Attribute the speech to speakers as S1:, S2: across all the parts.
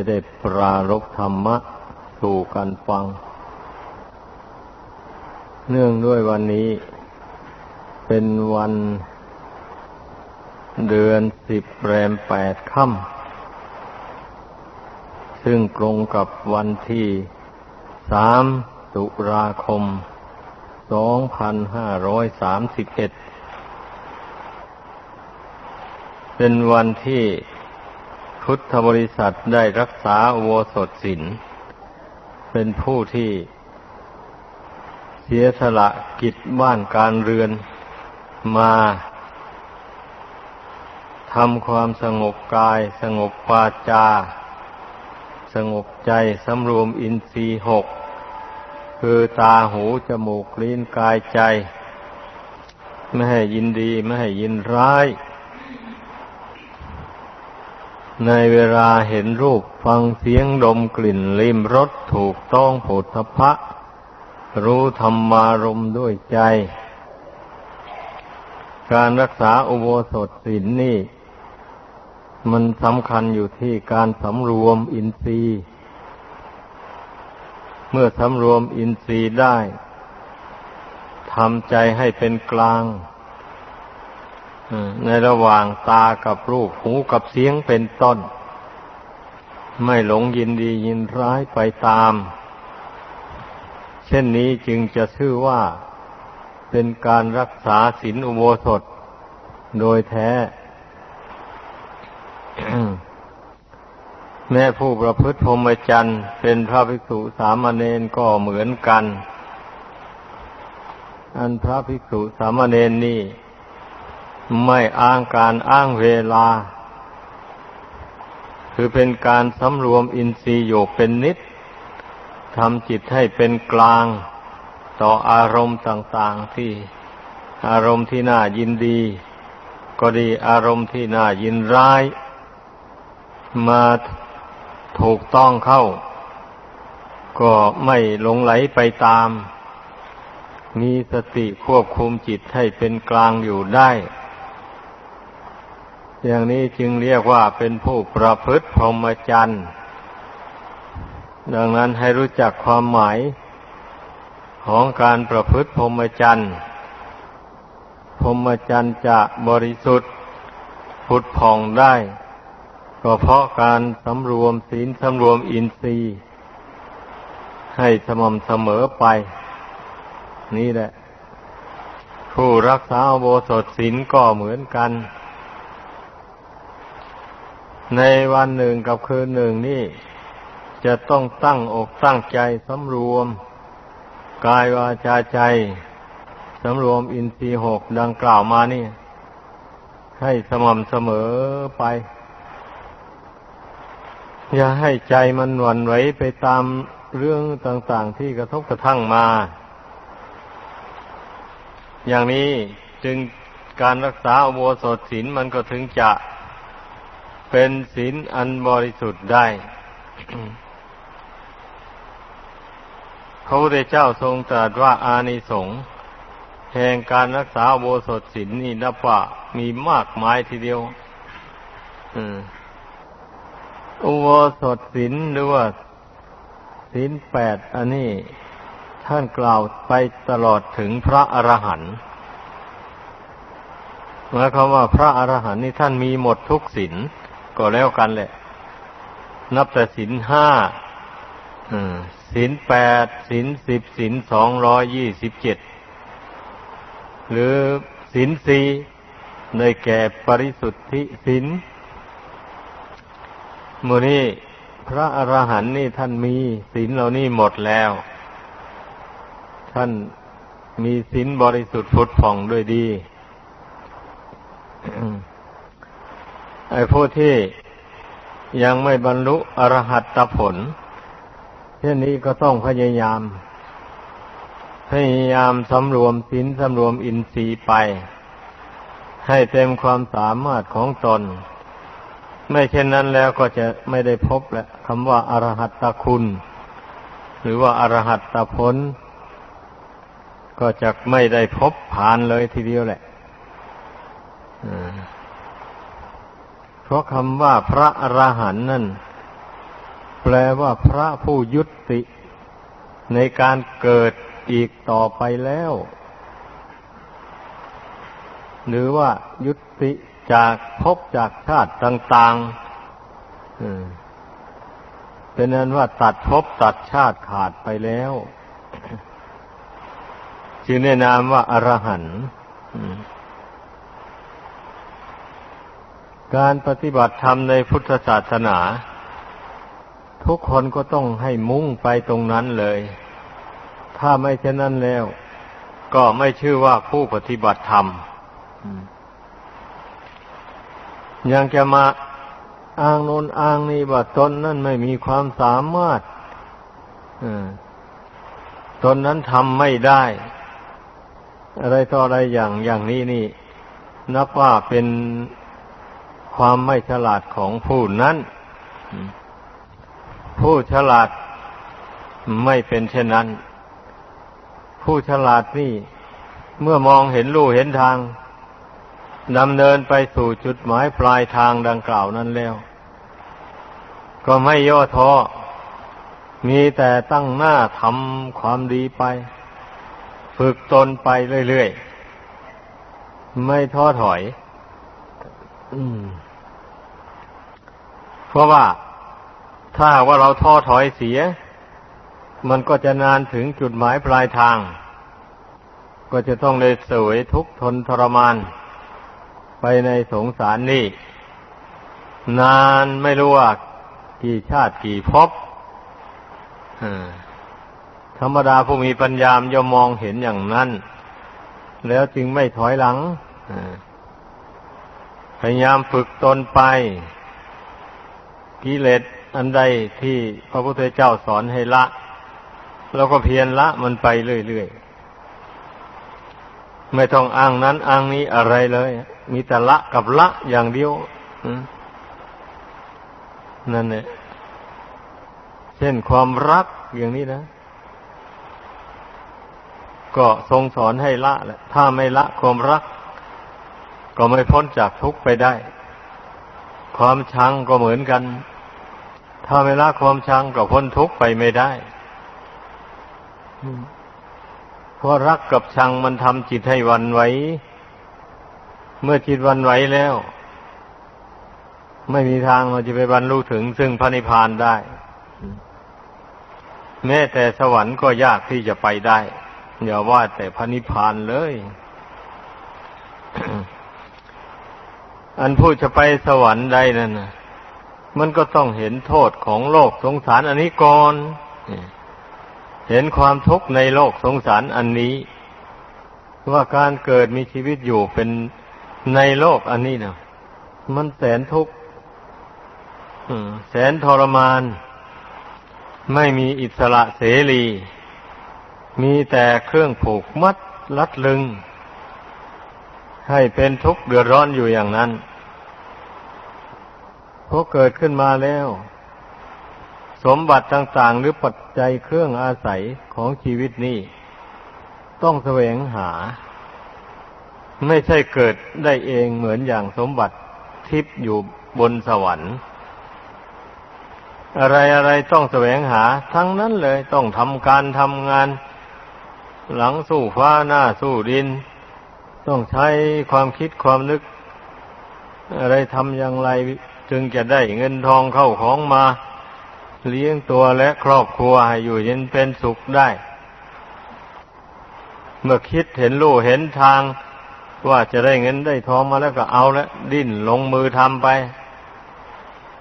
S1: จะได้ปรารบธรรมะสู่กันฟัง เนื่องด้วยวันนี้ เป็นวันเดือนสิบแรมแปดค่ำซึ่งตรงกับวันที่สามตุลาคมสองพันห้าร้อยสามสิบเอ็ดเป็นวันที่ พุทธบริษัทได้รักษาอุโวสถศีลเป็นผู้ที่เสียสละกิจบ้านการเรือนมาทำความสงบกาย สงบวาจา สงบใจสำรวมอินทรีย์หก คือตาหูจมูกลิ้นกายใจ ไม่ให้ยินดี ไม่ให้ยินร้าย ในเวลาเห็นรูปฟังเสียงดมกลิ่นลิ้มรสถูกต้องผลทพะ รู้ธรรมารมด้วยใจ การรักษาอุโบสถศีลนนี่ มันสำคัญอยู่ที่การสำรวมอินทรีย์ เมื่อสำรวมอินทรีย์ได้ทำใจให้เป็นกลาง ในระหว่างตากับรูปหูกับเสียงเป็นต้น ไม่หลงยินดียินร้ายไปตาม เช่นนี้จึงจะชื่อว่าเป็นการรักษาศีลอุโบสถโดยแท้ แม่ผู้ประพฤติพรหมจรรย์เป็นพระภิกษุสามเณรก็เหมือนกัน อันพระภิกษุสามเณรนี่ ไม่อ้างการอ้างเวลา คือเป็นการสำรวมอินทรีย์อยู่เป็นนิดทำจิตให้เป็นกลาง ต่ออารมณ์ต่าง ๆที่อารมณ์ที่น่ายินดี ก็ดีอารมณ์ที่น่ายินร้าย มาถูกต้องเข้า ก็ไม่หลงไหลไปตาม มีสติควบคุมจิตให้เป็นกลางอยู่ได้ อย่างนี้จึงเรียกว่าเป็นผู้ประพฤติพรหมจรรย์ดังนั้นให้รู้จักความหมายของการประพฤติพรหมจรรย์พรหมจรรย์จะบริสุทธิ์ผุดผ่องได้ ก็เพราะการสำรวมศีลสำรวมอินทรีย์ ให้สม่ำเสมอไป นี่แหละ ผู้รักษาโบสถศีลก็เหมือนกัน ในวันหนึ่งกับคืนหนึ่งนี่ จะต้องตั้งอกตั้งใจสำรวม กายวาจาใจสำรวมอินทรีหกดังกล่าวมานี่ ให้สม่ำเสมอไป อย่าให้ใจมันหวั่นไหวไปตามเรื่องต่างๆที่กระทบกระทั่งมา อย่างนี้จึงการรักษาอโบสถศีลมันก็ถึงจะ เป็นศีลอันบริสุทธิ์ได้ พระพุทธเจ้าทรงตรัสว่าอานิสงส์แห่งการรักษาโบสถศีลนี่นับว่ามีมากมายทีเดียวอุโบสถศีลหรือว่าศีลแปดอันนี้ท่านกล่าวไปตลอดถึงพระอรหันต์หมายความว่าพระอรหันต์นี่ท่านมีหมดทุกศีล ก็แล้วกันแหละ นับแต่สินห้าสินแปดสินสิบสินสองร้อยยี่สิบเจ็ดหรือสินสี่ในแก่ปริสุทธิสินมือนี้พระอรหันต์นี่ท่านมีสินเหล่านี้หมดแล้ว ท่านมีสินบริสุทธิ์ฟุดผ่องด้วยดี ไอ้ผู้ที่ยังไม่บรรลุอรหัตผลเช่นนี้ก็ต้องพยายาม พยายามสำรวมศีลสำรวมอินทรีย์ไป ให้เต็มความสามารถของตน ไม่เช่นนั้นแล้วก็จะไม่ได้พบแหละคำว่าอรหัตตคุณ หรือว่าอรหัตตผล ก็จะไม่ได้พบผ่านเลยทีเดียวแหละ เพราะคำว่าพระอรหันต์นั่น แปลว่าพระผู้ยุติ ในการเกิดอีกต่อไปแล้ว หรือว่ายุติจากภพจากชาติต่างๆเป็นนั้นว่าตัดภพตัดชาติขาดไปแล้ว จึงแนะนามว่าอรหันต์อืม การปฏิบัติธรรมในพุทธศาสนา ทุกคนก็ต้องให้มุ่งไปตรงนั้นเลย ถ้าไม่เช่นนั้นแล้ว ก็ไม่ชื่อว่าผู้ปฏิบัติธรรม ยังจะมาอ้างโน้นอ้างนี่ว่าตนนั้นไม่มีความสามารถตนนั้นทำไม่ได้ อะไรต่ออะไรอย่างอย่างนี้นี่ นับว่าเป็น ความไม่ฉลาดของผู้นั้น ผู้ฉลาดไม่เป็นเช่นนั้น ผู้ฉลาดนี่ เมื่อมองเห็นลู่เห็นทางดำเนินไปสู่จุดหมายปลายทางดังกล่าวนั้นแล้ว ก็ไม่ย่อท้อมีแต่ตั้งหน้าทำความดีไป ฝึกตนไปเรื่อยๆ ไม่ท้อถอย อืม เพราะว่าถ้าว่าเราท้อถอยเสีย มันก็จะนานถึงจุดหมายปลายทาง ก็จะต้องเลยสวยทุกทนทรมาน ไปในสงสารนี่ นานไม่รู้ว่ากี่ชาติกี่ภพธรรมดาผู้มีปัญญามย่อมมองเห็นอย่างนั้น แล้วจึงไม่ถอยหลังพยายามฝึกตนไป กิเลสอันใดที่พระพุทธเจ้าสอนให้ละเราก็เพียรละมันไปเรื่อยๆ ไม่ต้องอ้างนั้นอ้างนี้อะไรเลย มีแต่ละกับละอย่างเดียวนั่นเนี่ยเช่นความรักอย่างนี้นะ ก็ทรงสอนให้ละแหละ ถ้าไม่ละความรัก ก็ไม่พ้นจากทุกข์ไปได้ ความชังก็เหมือนกัน ถ้าไม่ละความชังก็พ้นทุกข์ไปไม่ได้เพราะรักกับชังมันทำจิตให้วันไหว เมื่อจิตวันไหวแล้ว ไม่มีทางเราจะไปบรรลุถึงซึ่งพระนิพพานได้ แม้แต่สวรรค์ก็ยากที่จะไปได้ อย่าว่าแต่พระนิพพานเลย อันผู้จะไปสวรรค์ได้นั่นนะมันก็ต้องเห็นโทษของโลกสงสารอันนี้ก่อนเห็นความทุกข์ในโลกสงสารอันนี้ ว่าการเกิดมีชีวิตอยู่เป็นในโลกอันนี้นะมันแสนทุกข์แสนทรมาน ไม่มีอิสระเสรี มีแต่เครื่องผูกมัดลัดลึง ให้เป็นทุกข์เดือดร้อนอยู่อย่างนั้น พอเกิดขึ้นมาแล้ว สมบัติต่างๆ หรือปัจจัยเครื่องอาศัยของชีวิตนี้ต้องแสวงหา ไม่ใช่เกิดได้เองเหมือนอย่างสมบัติทิพย์อยู่บนสวรรค์ อะไรอะไรต้องแสวงหา ทั้งนั้นเลยต้องทำการทำงาน หลังสู้ฟ้าหน้าสู้ดิน ต้องใช้ความคิดความนึก อะไรทำอย่างไร จึงจะได้เงินทองเข้าของมา เลี้ยงตัวและครอบครัวให้อยู่เย็นเป็นสุขได้ เมื่อคิดเห็นลู่เห็นทาง ว่าจะได้เงินได้ทองมาแล้วก็เอาแล้วดิ้นลงมือทำไป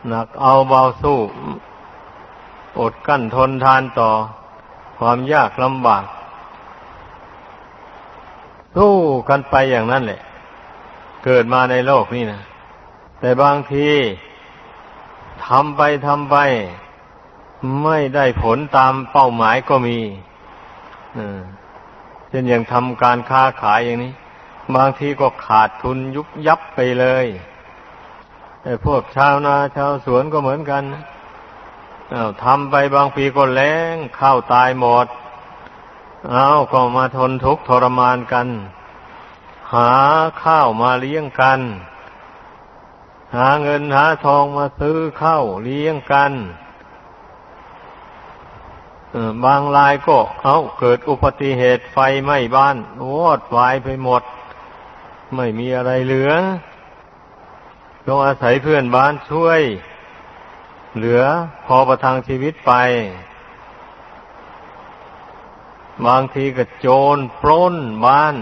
S1: หนักเอาเบาสู้ อดกั้นทนทานต่อ ความยากลำบากสู้กันไปอย่างนั้นแหละ เกิดมาในโลกนี้นะ แต่บางทีทำไปทำไป ไม่ได้ผลตามเป้าหมายก็มีเช่นอย่างทำการค้าขายอย่างนี้ บางทีก็ขาดทุนยุบยับไปเลยแต่พวกชาวนาชาวสวนก็เหมือนกันทำไปบางปีก็แล้งข้าวตายหมด เอาก็มาทนทุกข์ทรมานกัน หาข้าวมาเลี้ยงกัน หาเงินหาทองมาซื้อข้าวเลี้ยงกันบางรายก็เอาเกิดอุบัติเหตุไฟไหม้บ้านวอดวายไปหมด ไม่มีอะไรเหลือต้องอาศัยเพื่อนบ้านช่วย เหลือพอประทังชีวิตไป บางทีก็โจรปล้นบ้าน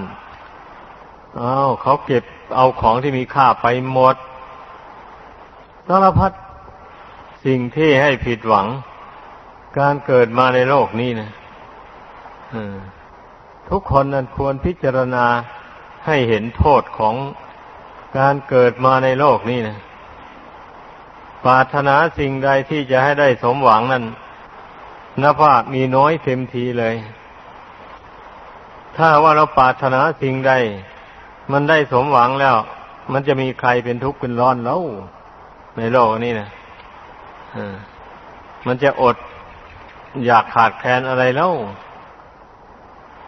S1: เอาเขาเก็บเอาของที่มีค่าไปหมด สารพัดสิ่งที่ให้ผิดหวัง การเกิดมาในโลกนี้นะทุกคนนั้นควรพิจารณาให้เห็นโทษของการเกิดมาในโลกนี้นะปรารถนาสิ่งใดที่จะให้ได้สมหวังนั้นนับว่ามีน้อยเต็มทีเลย ถ้าว่าเราปรารถนาสิ่งใด มันได้สมหวังแล้ว มันจะมีใครเป็นทุกข์เป็นร้อนแล้ว ในโลกนี้นะมันจะอดอยากขาดแคลนอะไรแล้ว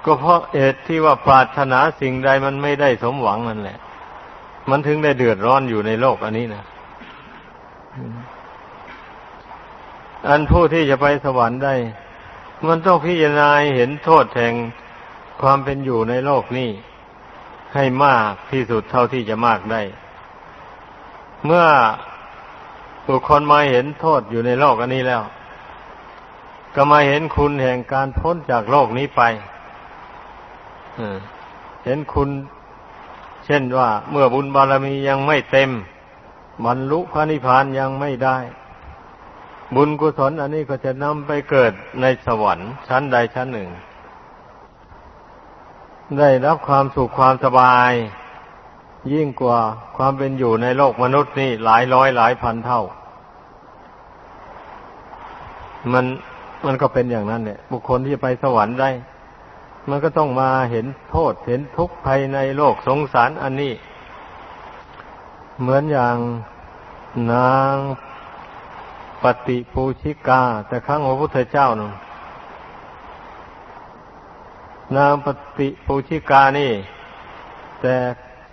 S1: ก็เพราะเหตุที่ว่าปรารถนาสิ่งใดมันไม่ได้สมหวังนั่นแหละ มันถึงได้เดือดร้อนอยู่ในโลกอันนี้นะอันผู้ที่จะไปสวรรค์ได้ มันต้องพิจารณาเห็นโทษแห่งความเป็นอยู่ในโลกนี้ ให้มากที่สุดเท่าที่จะมากได้ เมื่อ บุคคลมาเห็นโทษอยู่ในโลกอันนี้แล้ว ก็มาเห็นคุณแห่งการพ้นจากโลกนี้ไปเห็นคุณ เช่นว่า เมื่อบุญบารมียังไม่เต็มบรรลุพระนิพพานยังไม่ได้ บุญกุศลอันนี้ก็จะนำไปเกิดในสวรรค์ชั้นใดชั้นหนึ่ง ได้รับความสุขความสบาย ยิ่งกว่าความเป็นอยู่ในโลกมนุษย์นี่หลายร้อยหลายพันเท่า มันมันก็เป็นอย่างนั้นเนี่ยบุคคลที่จะไปสวรรค์ได้ มันก็ต้องมาเห็นโทษเห็นทุกข์ภายในโลกสงสารอันนี้ เหมือนอย่างนางปฏิปูชิกา แต่ครั้งพระพุทธเจ้าน่นางปฏิปูชิกานี่ แต่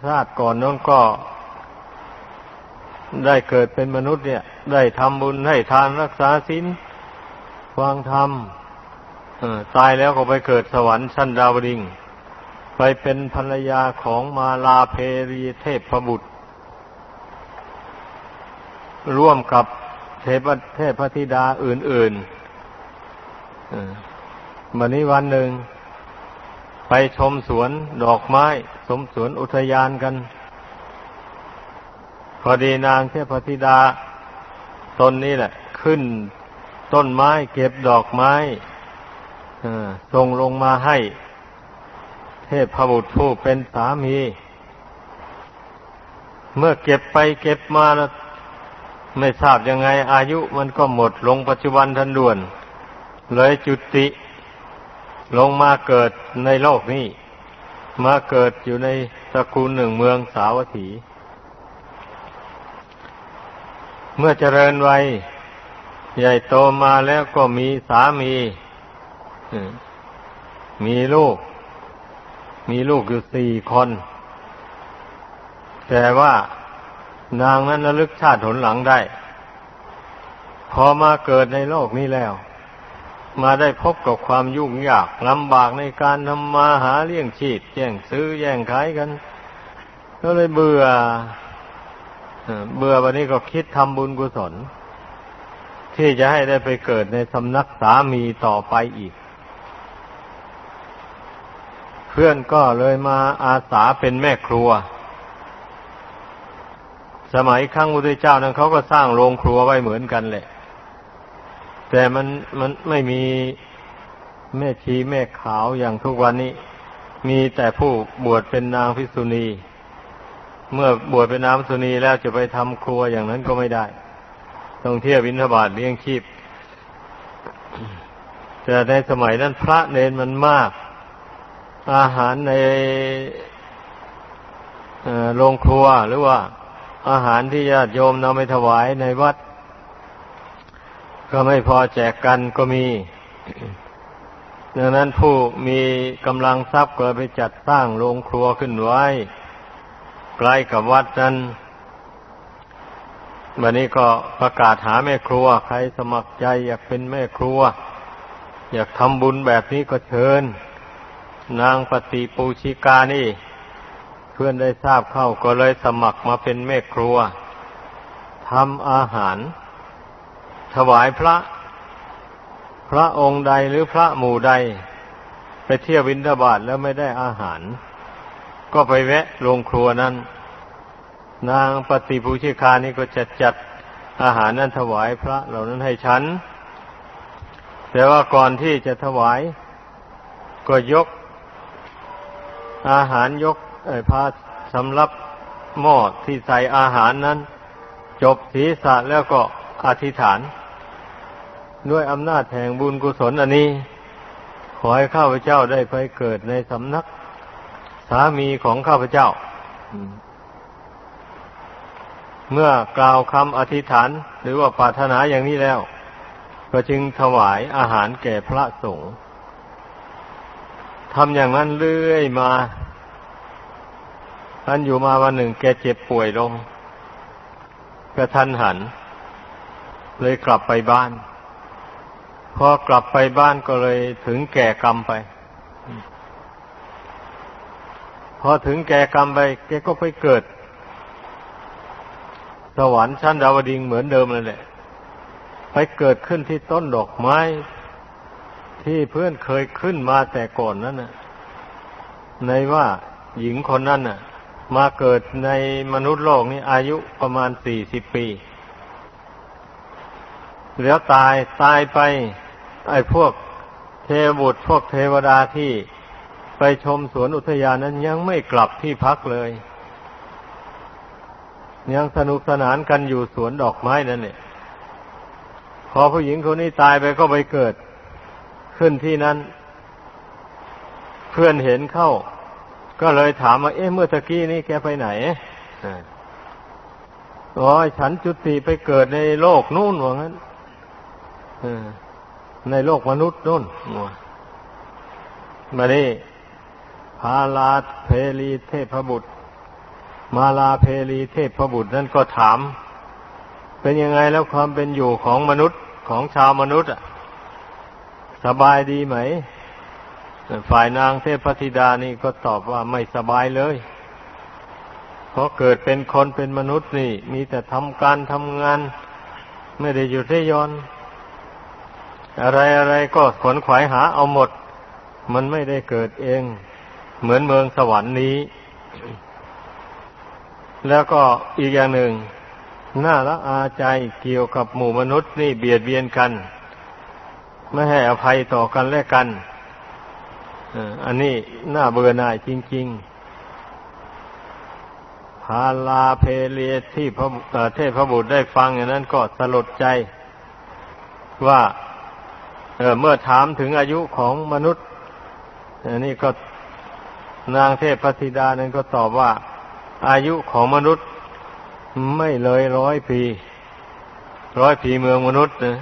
S1: ชาติก่อนนั้นก็ ได้เกิดเป็นมนุษย์เนี่ย ได้ทำบุญให้ทานรักษาศีล ฟังธรรมตายแล้วก็ไปเกิดสวรรค์ชั้นดาวดิงไปเป็นภรรยาของมาลาเพรีเทพบุตร ร่วมกับเทพเทพธิดาอื่นๆวันนี้วันหนึ่ง ไปชมสวนดอกไม้สมสวนอุทยานกัน พอดีนางเทพธิดาตนนี้แหละ ขึ้น ต้นไม้เก็บดอกไม้ส่งลงมาให้ เทพพบุตรผู้เป็นสามี เมื่อเก็บไปเก็บมาแล้วไม่ทราบยังไง อายุมันก็หมดลงปัจจุบันทันด่วน เลยจุติลงมาเกิดในโลกนี้ มาเกิดอยู่ในตระกูลหนึ่งเมืองสาวัตถี เมื่อเจริญวัย ใหญ่โตมาแล้วก็มีสามี มีลูก มีลูกอยู่สี่คน แต่ว่านางนั้นระลึกชาติหนหลังได้ พอมาเกิดในโลกนี้แล้ว มาได้พบกับความยุ่งยากลำบากในการทำมาหาเลี้ยงชีพแย่งซื้อแย่งขายกัน ก็เลยเบื่อ เบื่อวันนี้ก็คิดทำบุญกุศล ที่จะให้ได้ไปเกิดในสำนักสามีต่อไปอีก เพื่อนก็เลยมาอาสาเป็นแม่ครัว สมัยครั้งพุทธเจ้านั้นเขาก็สร้างโรงครัวไว้เหมือนกันแหละ แต่มันมันไม่มีแม่ชีแม่ขาวอย่างทุกวันนี้ มีแต่ผู้บวชเป็นนางพิษุณี เมื่อบวชเป็นนางพิษุณีแล้วจะไปทำครัวอย่างนั้นก็ไม่ได้ ต้องเที่ยววินทบาทเลี้ยงชีพแต่ในสมัยนั้นพระเนนมันมาก อาหารในโรงครัวหรือว่า อาหารที่ญาติโยมนำไปถวายในวัด ก็ไม่พอแจกกันก็มีดังนั้นผู้มีกำลังทรัพย์ก็ไปจัดสร้างโรงครัวขึ้นไว้ ใกล้กับวัดนั้น วันนี้ก็ประกาศหาแม่ครัว ใครสมัครใจอยากเป็นแม่ครัว อยากทำบุญแบบนี้ก็เชิญ นางปฏิปูชิกานี่ เพื่อนได้ทราบเข้าก็เลยสมัครมาเป็นแม่ครัวทำอาหาร ถวายพระ พระองค์ใดหรือพระหมู่ใด ไปเที่ยววินทบาทแล้วไม่ได้อาหาร ก็ไปแวะโรงครัวนั้น นางปฏิปูชิกานี่ก็จะจัดอาหารนั้นถวายพระเหล่านั้นให้ฉัน แต่ว่าก่อนที่จะถวาย ก็ยก อาหารยกไอ้พาสำรับหม้อที่ใส่อาหารนั้น จบศีรษะแล้วก็อธิษฐาน ด้วยอำนาจแห่งบุญกุศลอันนี้ ขอให้ข้าพเจ้าได้ไปเกิดในสำนัก สามีของข้าพเจ้า เมื่อกล่าวคำอธิษฐานหรือว่าปรารถนาอย่างนี้แล้ว ก็จึงถวายอาหารแก่พระสงฆ์ทำอย่างนั้นเรื่อยมาท่านอยู่มาวันหนึ่งแกเจ็บป่วยลงกระทันหัน เลยกลับไปบ้าน พอกลับไปบ้านก็เลยถึงแก่กรรมไป พอถึงแก่กรรมไป แกก็ไปเกิด สวรรค์ชั้นดาวดิงเหมือนเดิมเลยแหละ ไปเกิดขึ้นที่ต้นดอกไม้ ที่เพื่อนเคยขึ้นมาแต่ก่อนนั้นนะในว่าหญิงคนนั้นน่ะ มาเกิดในมนุษย์โลกนี้อายุประมาณสี่สิบปีแล้วตายตายไป ไอ้พวกเทวบุตรพวกเทวดาที่ไปชมสวนอุทยานนั้นยังไม่กลับที่พักเลย ยังสนุกสนานกันอยู่สวนดอกไม้นั่นเนี่ยพอผู้หญิงคนนี้ตายไปก็ไปเกิด ขึ้นที่นั้น เพื่อนเห็นเข้า ก็เลยถามว่าเอ๊ะเมื่อตะกี้นี้แกไปไหนอ๋อฉันจุติไปเกิดในโลกนู่นว่างั้นในโลกมนุษย์นู่นมานี่พาลาเพลีเทพบุตร มาลาเพลีเทพบุตรนั่นก็ถาม เป็นยังไงแล้วความเป็นอยู่ของมนุษย์ของชาวมนุษย์สบายดีไหม ฝ่ายนางเทพธิดานี่ก็ตอบว่าไม่สบายเลยเพราะเกิดเป็นคนเป็นมนุษย์นี่ มีแต่ทำการทำงาน ไม่ได้หยุดได้ย้อน อะไรอะไรก็ขวนขวายหาเอาหมด มันไม่ได้เกิดเอง เหมือนเมืองสวรรค์นี้ แล้วก็อีกอย่างหนึ่งน่าละอาใจเกี่ยวกับหมู่มนุษย์นี่เบียดเบียนกัน ไม่ให้อภัยต่อกันและกันอันนี้น่าเบื่อหน่ายจริง ๆ พาลาเพเลียที่พระเทพบุตรได้ฟังอย่างนั้นก็สลดใจ ว่าเเมื่อถามถึงอายุของมนุษย์อันนี้ก็นางเทพธิดานั้นก็ตอบว่า อายุของมนุษย์ไม่เลยร้อยปี ร้อยปีเมืองมนุษย์นะ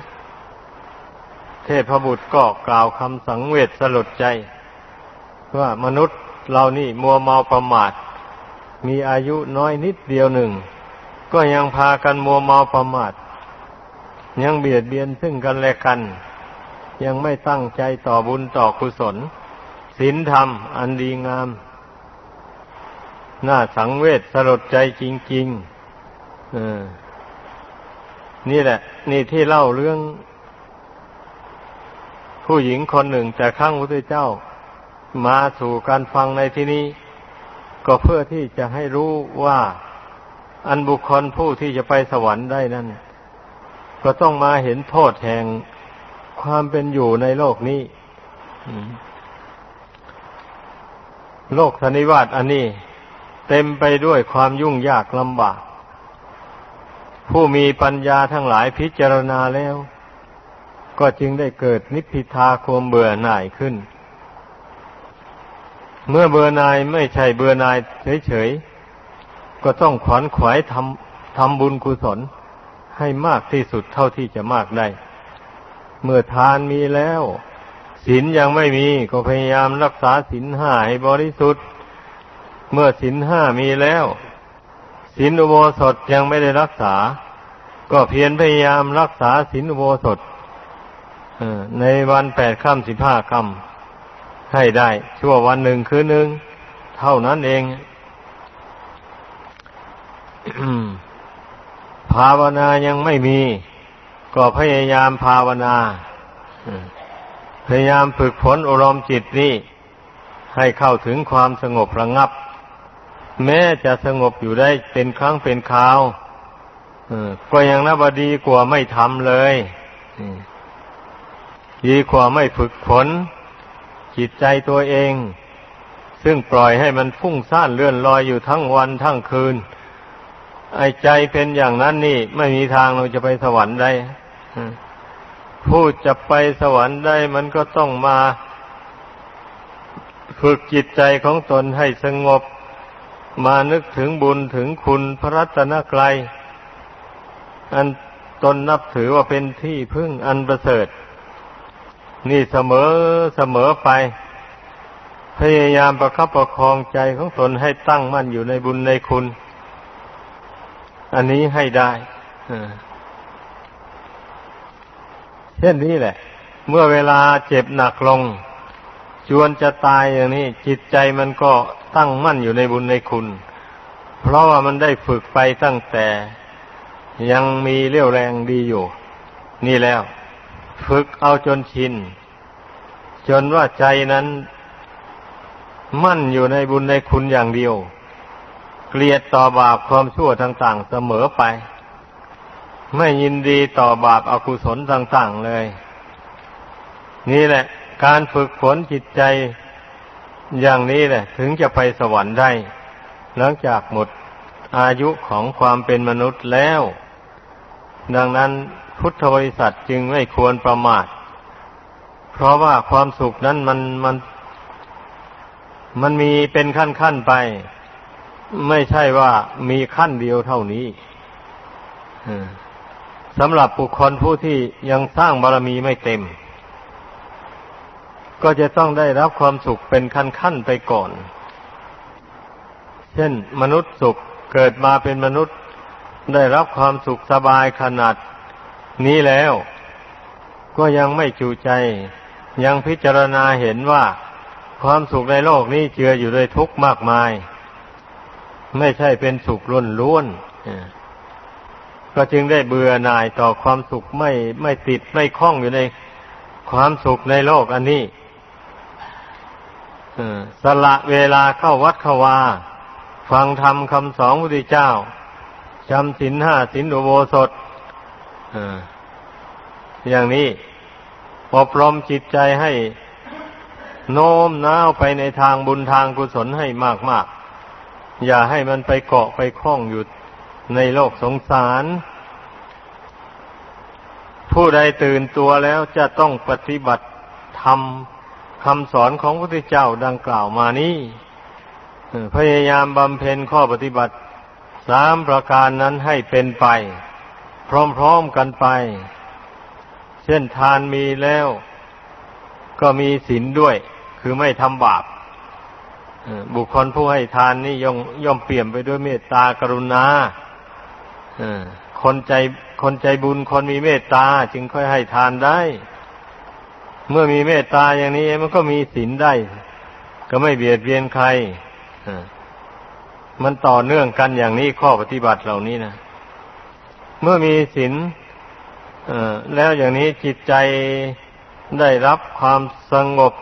S1: เทพบุตรก็กล่าวคำสังเวชสลดใจ ว่ามนุษย์เรานี่มัวเมาประมาท มีอายุน้อยนิดเดียวหนึ่ง ก็ยังพากันมัวเมาประมาท ยังเบียดเบียนซึ่งกันและกัน ยังไม่ตั้งใจต่อบุญต่อกุศลศีลธรรม อันดีงาม น่าสังเวชสลดใจจริงๆอนี่แหละ นี่ที่เล่าเรื่อง ผู้หญิงคนหนึ่งจากข้างพระพุทธเจ้า มาสู่การฟังในที่นี้ ก็เพื่อที่จะให้รู้ว่า อันบุคคลผู้ที่จะไปสวรรค์ได้นั้นก็ต้องมาเห็นโทษแห่งความเป็นอยู่ในโลกนี้ โลกธนิวาตอันนี้ เต็มไปด้วยความยุ่งยากลำบาก ผู้มีปัญญาทั้งหลายพิจารณาแล้ว ก็จึงได้เกิดนิพพิทาความเบื่อหน่ายขึ้น เมื่อเบื่อหน่ายไม่ใช่เบื่อหน่ายเฉยๆ ก็ต้องขวนขวายทำทำบุญกุศลให้มากที่สุดเท่าที่จะมากได้ เมื่อทานมีแล้วศีลยังไม่มีก็พยายามรักษาศีลห้าให้บริสุทธิ์ เมื่อศีลห้ามีแล้วศีลอุโบสถยังไม่ได้รักษา ก็เพียรพยายามรักษาศีลอุโบสถในวันแปดค่ำสิบห้าค่ำให้ได้ ชั่ววันหนึ่งคืนหนึ่งเท่านั้นเองภาวนายังไม่มี ก็พยายามภาวนาพยายามฝึกฝนอารมณ์จิตนี่ให้เข้าถึงความสงบระงับ แม้จะสงบอยู่ได้เป็นครั้งเป็นคราวก็ยังนับดีกว่าไม่ทำเลยดีกว่าไม่ฝึกฝนจิตใจตัวเอง ซึ่งปล่อยให้มันฟุ้งซ่านเลื่อนลอยอยู่ทั้งวันทั้งคืน ไอ้ใจเป็นอย่างนั้นนี่ ไม่มีทางเราจะไปสวรรค์ได้ผู้จะไปสวรรค์ได้มันก็ต้องมา ฝึกจิตใจของตนให้สงบ มานึกถึงบุญถึงคุณพระรัตนกรัยอันตนนับถือว่าเป็นที่พึ่งอันประเสริฐ นี่เสมอเสมอไป พยายามประคับประคองใจของตนให้ตั้งมั่นอยู่ในบุญในคุณ อันนี้ให้ได้เช่นนี้แหละ เมื่อเวลาเจ็บหนักลง จวนจะตายอย่างนี้ จิตใจมันก็ตั้งมั่นอยู่ในบุญในคุณ เพราะว่ามันได้ฝึกไปตั้งแต่ยังมีเรี่ยวแรงดีอยู่ นี่แล้ว ฝึกเอาจนชิน จนว่าใจนั้น มั่นอยู่ในบุญในคุณอย่างเดียว เกลียดต่อบาปความชั่วต่าง ๆ เสมอไป ไม่ยินดีต่อบาปอากุศลต่าง ๆ เลย นี่แหละ การฝึกฝนจิตใจอย่างนี้แหละ ถึงจะไปสวรรค์ได้ หลังจากหมดอายุของความเป็นมนุษย์แล้ว ดังนั้นพุทธบริษัทจึงไม่ควรประมาท เพราะว่าความสุขนั้นมันมันมันมีเป็นขั้นขั้นไป ไม่ใช่ว่ามีขั้นเดียวเท่านี้สำหรับบุคคลผู้ที่ยังสร้างบารมีไม่เต็ม ก็จะต้องได้รับความสุขเป็นขั้นขั้นไปก่อน เช่น มนุษย์สุขเกิดมาเป็นมนุษย์ได้รับความสุขสบายขนาดนี้แล้ว ก็ยังไม่จูใจ ยังพิจารณาเห็นว่าความสุขในโลกนี้เจืออยู่ด้วยทุกข์มากมาย ไม่ใช่เป็นสุขล้วนล้วนก็จึงได้เบื่อหน่ายต่อความสุขไม่ไม่ติดไม่คล้องอยู่ในความสุขในโลกอันนี้ สละเวลาเข้าวัดเขาวา ฟังธรรมคำสอนพระพุทธเจ้าจำศีลห้าศีลอุโบสถอย่างนี้อบรมจิตใจให้โน้มน้าวไปในทางบุญทางกุศลให้มากๆ อย่าให้มันไปเกาะไปคล้องอยู่ในโลกสงสาร ผู้ใดตื่นตัวแล้วจะต้องปฏิบัติธรรม คำสอนของพระพุทธเจ้าดังกล่าวมานี้พยายามบำเพ็ญข้อปฏิบัติสามประการนั้นให้เป็นไป พร้อมๆกันไป เช่นทานมีแล้ว ก็มีศีลด้วย คือไม่ทำบาปบุคคลผู้ให้ทานนี่ย่อมย่อมเปี่ยมไปด้วยเมตตากรุณาคนใจคนใจบุญคนมีเมตตาจึงค่อยให้ทานได้ เมื่อมีเมตตาอย่างนี้มันก็มีศีลได้ ก็ไม่เบียดเบียนใครมันต่อเนื่องกันอย่างนี้ข้อปฏิบัติเหล่านี้นะเมื่อมีศีลแล้วอย่างนี้จิตใจได้รับความสงบ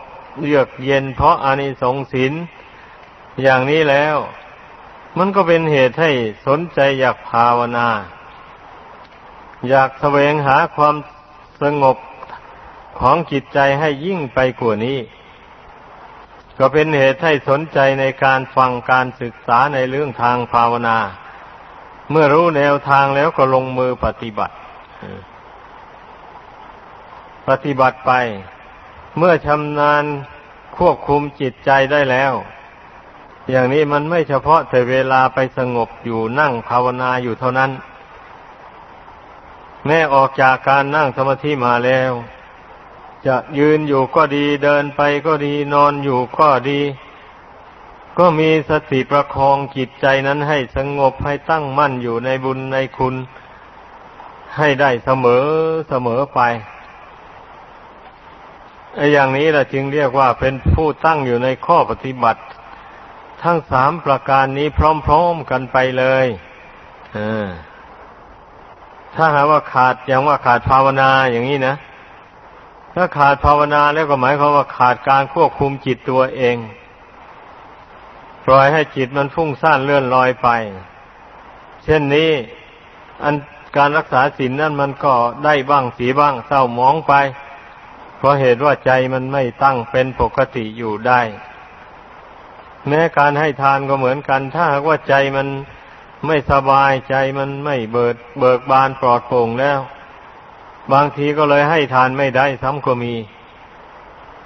S1: เยือกเย็นเพราะอานิสงส์ศีลอย่างนี้แล้ว มันก็เป็นเหตุให้สนใจอยากภาวนา อยากแสวงหาความสงบ ของจิตใจให้ยิ่งไปกว่านี้ ก็เป็นเหตุให้สนใจในการฟังการศึกษาในเรื่องทางภาวนา เมื่อรู้แนวทางแล้วก็ลงมือปฏิบัติ ปฏิบัติไป เมื่อชำนาญควบคุมจิตใจได้แล้ว อย่างนี้มันไม่เฉพาะแต่เวลาไปสงบอยู่นั่งภาวนาอยู่เท่านั้น แม้ออกจากการนั่งสมาธิมาแล้ว จะยืนอยู่ก็ดีเดินไปก็ดีนอนอยู่ก็ดี ก็มีสติประคองจิตใจนั้นให้สงบให้ตั้งมั่นอยู่ในบุญในคุณ ให้ได้เสมอเสมอไปไอ้อย่างนี้แหละจึงเรียกว่าเป็นผู้ตั้งอยู่ในข้อปฏิบัติ ทั้งสามประการนี้พร้อมๆกันไปเลยเออถ้าหากว่าขาดอย่างว่าขาดภาวนาอย่างนี้นะ ถ้าขาดภาวนาแล้วก็หมายความว่าขาดการควบคุมจิตตัวเอง ปล่อยให้จิตมันฟุ้งซ่านเลื่อนลอยไป เช่นนี้อันการรักษาศีลนั่นมันก็ได้บ้างเสียบ้างเศร้าหมองไป เพราะเหตุว่าใจมันไม่ตั้งเป็นปกติอยู่ได้ แม้การให้ทานก็เหมือนกัน ถ้าหากว่าใจมันไม่สบายใจมันไม่เบิด เบิกบานปลอดโปร่งแล้ว บางทีก็เลยให้ทานไม่ได้ซ้ำก็มี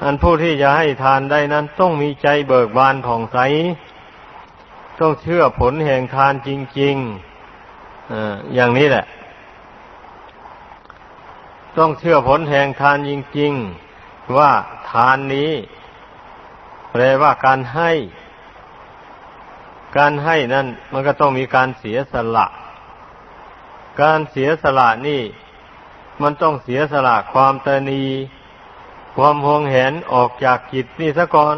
S1: อันผู้ที่จะให้ทานได้นั้นต้องมีใจเบิกบานผ่องใส ต้องเชื่อผลแห่งทานจริงๆออย่างนี้แหละ ต้องเชื่อผลแห่งทานจริงๆ ว่าทานนี้แปลว่าการให้ การให้นั่นมันก็ต้องมีการเสียสละ การเสียสละนี่ มันต้องเสียสละความตนี ความหวงแหนออกจากจิตนี่ซะก่อน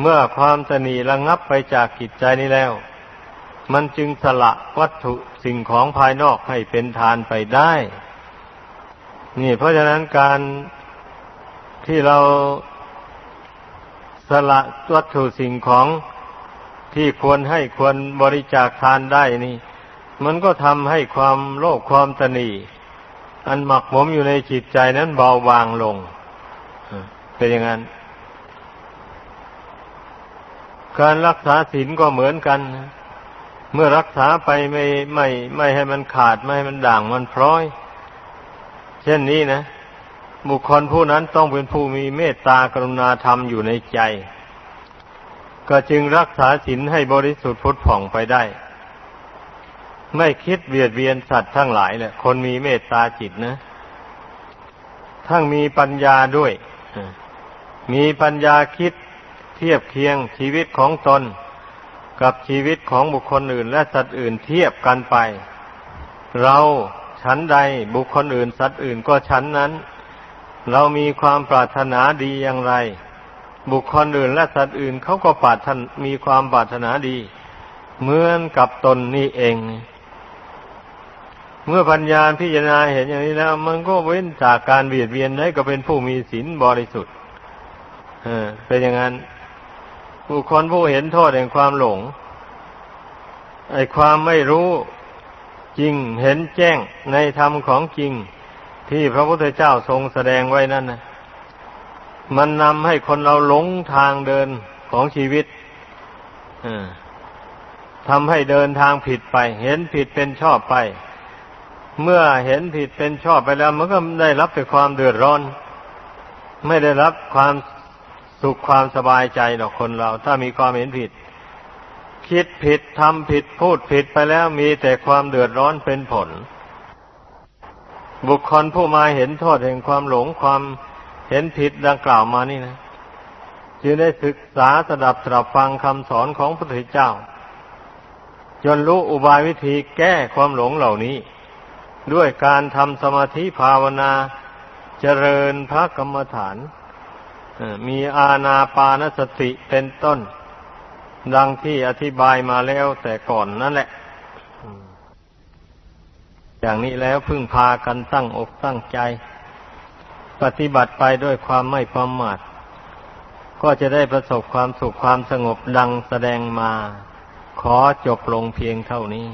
S1: เมื่อความตนีระงับไปจากจิตใจนี้แล้ว มันจึงสละวัตถุสิ่งของภายนอกให้เป็นทานไปได้ นี่เพราะฉะนั้นการที่เราสละวัตถุสิ่งของที่ควรให้ควรบริจาคทานได้นี่ มันก็ทำให้ความโลภความตนี อันหมักหมมอยู่ในจิตใจนั้นเบาบางลงเป็นอย่างนั้น การรักษาศีลก็เหมือนกัน เมื่อรักษาไปไม่ไม่ไม่ให้มันขาดไม่ให้มันด่างมันพร้อย เช่นนี้นะ บุคคลผู้นั้นต้องเป็นผู้มีเมตตากรุณาธรรมอยู่ในใจ ก็จึงรักษาศีลให้บริสุทธิ์พุทธผ่องไปได้ ไม่คิดเบียดเบียนสัตว์ทั้งหลายแหละคนมีเมตตาจิตนะ ทั้งมีปัญญาด้วย มีปัญญาคิดเทียบเคียงชีวิตของตน กับชีวิตของบุคคลอื่น และสัตว์อื่นเทียบกันไป เราฉันใดบุคคลอื่น สัตว์อื่นก็ฉันนั้น เรามีความปรารถนาดีอย่างไร บุคคลอื่นและสัตว์อื่นเขาก็ปรารถนมีความปรารถนาดีเหมือนกับตนนี่เอง เมื่อปัญญาพิจารณาเห็นอย่างนี้แล้ว มันก็เว้นจากการเบียดเบียนได้ก็เป็นผู้มีศีลบริสุทธิ์เออเป็นอย่างนั้นบุคคลผู้เห็นโทษแห่งความหลง ไอ้ความไม่รู้จริงเห็นแจ้งในธรรมของจริง ที่พระพุทธเจ้าทรงแสดงไว้นั่นนะมันนำให้คนเราหลงทางเดินของชีวิตทำให้เดินทางผิดไป เห็นผิดเป็นชอบไป เมื่อเห็นผิดเป็นชอบไปแล้ว มันก็ได้รับแต่ความเดือดร้อน ไม่ได้รับความสุขความสบายใจหรอกคนเรา ถ้ามีความเห็นผิด คิดผิดทำผิดพูดผิดไปแล้วมีแต่ความเดือดร้อนเป็นผล บุคคลผู้มาเห็นโทษแห่งความหลงความเห็นผิดดังกล่าวมานี่นะจึงได้ศึกษาสดับสดับฟังคำสอนของพระพุทธเจ้า จนรู้อุบายวิธีแก้ความหลงเหล่านี้ ด้วยการทำสมาธิภาวนาเจริญพระกรรมฐาน มีอาณาปานสติเป็นต้น ดังที่อธิบายมาแล้วแต่ก่อนนั่นแหละ อย่างนี้แล้วพึ่งพากันตั้งอกตั้งใจ ปฏิบัติไปด้วยความไม่ประมาทก็จะได้ประสบความสุขความสงบดังแสดงมา ขอจบลงเพียงเท่านี้